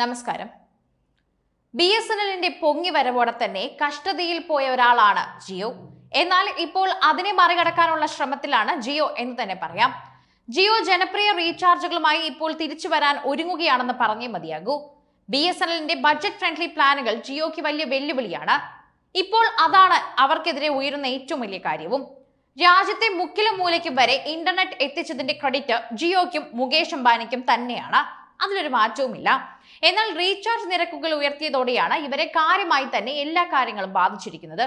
നമസ്കാരം. B S N എല്ലിന്റെ പൊങ്ങി വരവോടെ തന്നെ കഷ്ടതയിൽ പോയ ഒരാളാണ് ജിയോ. എന്നാൽ ഇപ്പോൾ അതിനെ മറികടക്കാനുള്ള ശ്രമത്തിലാണ് ജിയോ എന്ന് തന്നെ പറയാം. ജിയോ ജനപ്രിയ റീചാർജുകളുമായി ഇപ്പോൾ തിരിച്ചു വരാൻ ഒരുങ്ങുകയാണെന്ന് പറഞ്ഞേ മതിയാകൂ. ബി എസ് എൻ എല്ലിന്റെ ബഡ്ജറ്റ് ഫ്രണ്ട്ലി പ്ലാനുകൾ ജിയോക്ക് വലിയ വെല്ലുവിളിയാണ്. ഇപ്പോൾ അതാണ് അവർക്കെതിരെ ഉയരുന്ന ഏറ്റവും വലിയ കാര്യവും. രാജ്യത്തെ മുക്കിലും മൂലയ്ക്കും വരെ ഇന്റർനെറ്റ് എത്തിച്ചതിന്റെ ക്രെഡിറ്റ് ജിയോയ്ക്കും മുകേഷ് അംബാനിക്കും തന്നെയാണ്. അതിലൊരു മാറ്റവുമില്ല. എന്നാൽ റീചാർജ് നിരക്കുകൾ ഉയർത്തിയതോടെയാണ് ഇവരെ കാര്യമായി തന്നെ എല്ലാ കാര്യങ്ങളും ബാധിച്ചിരിക്കുന്നത്.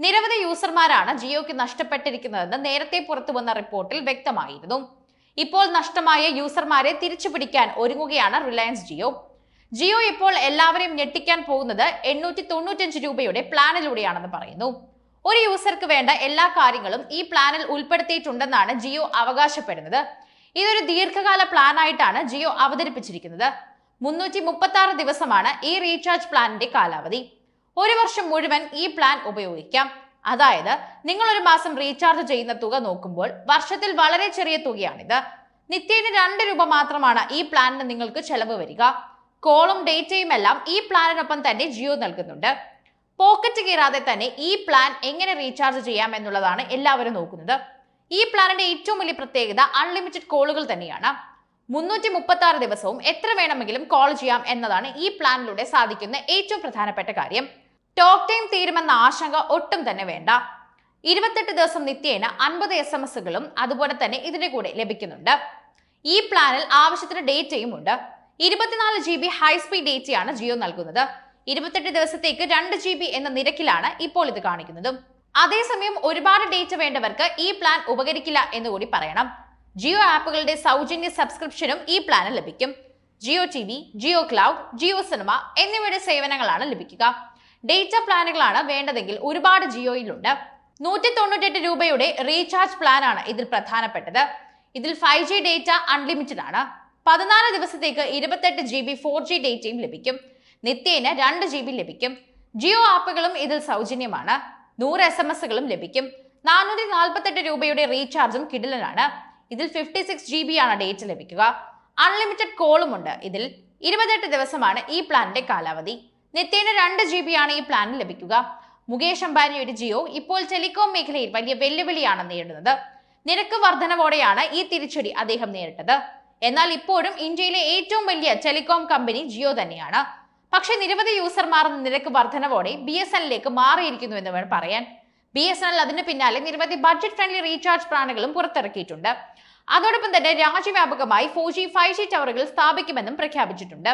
നിരവധി യൂസർമാരാണ് ജിയോയ്ക്ക് നഷ്ടപ്പെട്ടിരിക്കുന്നതെന്ന് നേരത്തെ പുറത്തു വന്ന റിപ്പോർട്ടിൽ വ്യക്തമായിരുന്നു. ഇപ്പോൾ നഷ്ടമായ യൂസർമാരെ തിരിച്ചു പിടിക്കാൻ ഒരുങ്ങുകയാണ് റിലയൻസ് ജിയോ. ജിയോ ഇപ്പോൾ എല്ലാവരെയും ഞെട്ടിക്കാൻ പോകുന്നത് എണ്ണൂറ്റി തൊണ്ണൂറ്റഞ്ച് രൂപയുടെ പ്ലാനിലൂടെയാണെന്ന് പറയുന്നു. ഒരു യൂസർക്ക് വേണ്ട എല്ലാ കാര്യങ്ങളും ഈ പ്ലാനിൽ ഉൾപ്പെടുത്തിയിട്ടുണ്ടെന്നാണ് ജിയോ അവകാശപ്പെടുന്നത്. ഇതൊരു ദീർഘകാല പ്ലാൻ ആയിട്ടാണ് ജിയോ അവതരിപ്പിച്ചിരിക്കുന്നത്. മുന്നൂറ്റി മുപ്പത്തി ആറ് ദിവസമാണ് ഈ റീചാർജ് പ്ലാനിന്റെ കാലാവധി. ഒരു വർഷം മുഴുവൻ ഈ പ്ലാൻ ഉപയോഗിക്കാം. അതായത് നിങ്ങൾ ഒരു മാസം റീചാർജ് ചെയ്യുന്ന തുക നോക്കുമ്പോൾ വർഷത്തിൽ വളരെ ചെറിയ തുകയാണിത്. നിത്യേന രണ്ട് രൂപ മാത്രമാണ് ഈ പ്ലാനിന് നിങ്ങൾക്ക് ചെലവ് വരിക. കോളും ഡേറ്റയും എല്ലാം ഈ പ്ലാനിനൊപ്പം തന്നെ ജിയോ നൽകുന്നുണ്ട്. പോക്കറ്റ് കീറാതെ തന്നെ ഈ പ്ലാൻ എങ്ങനെ റീചാർജ് ചെയ്യാം എന്നുള്ളതാണ് എല്ലാവരും നോക്കുന്നത്. ഈ പ്ലാനിന്റെ ഏറ്റവും വലിയ പ്രത്യേകത അൺലിമിറ്റഡ് കോളുകൾ തന്നെയാണ്. മുന്നൂറ്റി മുപ്പത്തി ആറ് ദിവസവും എത്ര വേണമെങ്കിലും കോൾ ചെയ്യാം എന്നതാണ് ഈ പ്ലാനിലൂടെ സാധിക്കുന്ന ഏറ്റവും പ്രധാനപ്പെട്ട കാര്യം. ടോക്ക് ടൈം തീരുമെന്ന ആശങ്ക ഒട്ടും തന്നെ വേണ്ട. ഇരുപത്തെട്ട് ദിവസം നിത്യേന അൻപത് എസ് എം എസുകളും അതുപോലെ തന്നെ ഇതിന്റെ കൂടെ ലഭിക്കുന്നുണ്ട്. ഈ പ്ലാനിൽ ആവശ്യത്തിന് ഡേറ്റയും ഉണ്ട്. ഇരുപത്തിനാല് ജി ബി ഹൈസ്പീഡ് ഡേറ്റയാണ് ജിയോ നൽകുന്നത്. ഇരുപത്തെട്ട് ദിവസത്തേക്ക് രണ്ട് ജി ബി എന്ന നിരക്കിലാണ് ഇപ്പോൾ ഇത് കാണിക്കുന്നത്. അതേസമയം ഒരുപാട് ഡേറ്റ വേണ്ടവർക്ക് ഈ പ്ലാൻ ഉപകരിക്കില്ല എന്ന് കൂടി പറയണം. ജിയോ ആപ്പുകളുടെ സൗജന്യ സബ്സ്ക്രിപ്ഷനും ഈ പ്ലാനിൽ ലഭിക്കും. Jio T V Jio cloud Jio cinema എന്നിവയുടെ സേവനങ്ങളാണ് ലഭിക്കുക. ഡേറ്റ പ്ലാനുകളാണ് വേണ്ടതെങ്കിൽ ഒരുപാട് ജിയോയിലുണ്ട്. നൂറ്റി തൊണ്ണൂറ്റെട്ട് രൂപയുടെ റീചാർജ് പ്ലാനാണ് ഇതിൽ പ്രധാനപ്പെട്ടത്. ഇതിൽ ഫൈവ് ജി ഡേറ്റ അൺലിമിറ്റഡ് ആണ്. പതിനാല് ദിവസത്തേക്ക് ഇരുപത്തെട്ട് ജി ബി ഫോർ ജി ഡേറ്റയും ലഭിക്കും. നിത്യേന രണ്ട് ജി ബി ലഭിക്കും. ജിയോ ആപ്പുകളും ഇതിൽ സൗജന്യമാണ്. നൂറ് എസ് എം എസുകളും ലഭിക്കും. നാനൂറ്റി നാൽപ്പത്തെട്ട് രൂപയുടെ റീചാർജും കിടിലനാണ്. ഇതിൽ ഫിഫ്റ്റി സിക്സ് ജി ബി ആണ് ഡേറ്റ് ലഭിക്കുക. അൺലിമിറ്റഡ് കോളും ഉണ്ട്. ഇതിൽ ഇരുപത്തെട്ട് ദിവസമാണ് ഈ പ്ലാനിന്റെ കാലാവധി. നിത്യേന രണ്ട് ജി ബി ആണ് ഈ പ്ലാനിൽ ലഭിക്കുക. മുകേഷ് അംബാനിയുടെ ജിയോ ഇപ്പോൾ ടെലികോം മേഖലയിൽ വലിയ വെല്ലുവിളിയാണ് നേരിടുന്നത്. നിരക്ക് വർധനവോടെയാണ് ഈ തിരിച്ചടി അദ്ദേഹം നേരിട്ടത്. എന്നാൽ ഇപ്പോഴും ഇന്ത്യയിലെ ഏറ്റവും വലിയ ടെലികോം കമ്പനി ജിയോ തന്നെയാണ്. പക്ഷേ നിരവധി യൂസർമാർ നിരക്ക് വർധനവോടെ ബി എസ് എന്നിലേക്ക് മാറിയിരിക്കുന്നു എന്ന് വേണം പറയാൻ. ബി എസ് എൻ എൽ അതിന് പിന്നാലെ നിരവധി ബഡ്ജറ്റ് ഫ്രണ്ട്ലി റീചാർജ് പ്ലാനുകളും പുറത്തിറക്കിയിട്ടുണ്ട്. അതോടൊപ്പം തന്നെ രാജ്യവ്യാപകമായി ഫോർ ജി ഫൈവ് ജി ടവറുകൾ സ്ഥാപിക്കുമെന്നും പ്രഖ്യാപിച്ചിട്ടുണ്ട്.